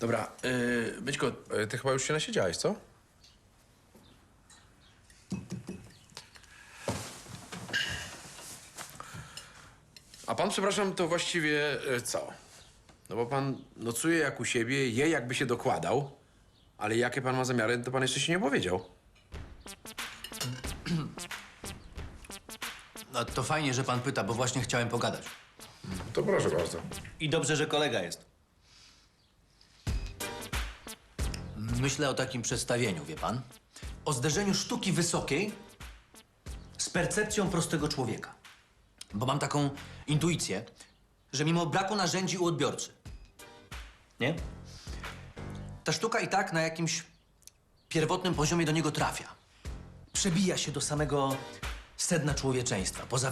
Dobra, yy, Byćko, yy, ty chyba już się nasiedziałeś, co? A pan, przepraszam, to właściwie yy, co? No bo pan nocuje jak u siebie, je jakby się dokładał, ale jakie pan ma zamiary, to pan jeszcze się nie powiedział. No to fajnie, że pan pyta, bo właśnie chciałem pogadać. To proszę bardzo. I dobrze, że kolega jest. Myślę o takim przedstawieniu, wie pan? O zderzeniu sztuki wysokiej z percepcją prostego człowieka. Bo mam taką intuicję, że mimo braku narzędzi u odbiorcy, nie? Ta sztuka i tak na jakimś pierwotnym poziomie do niego trafia. Przebija się do samego sedna człowieczeństwa. Poza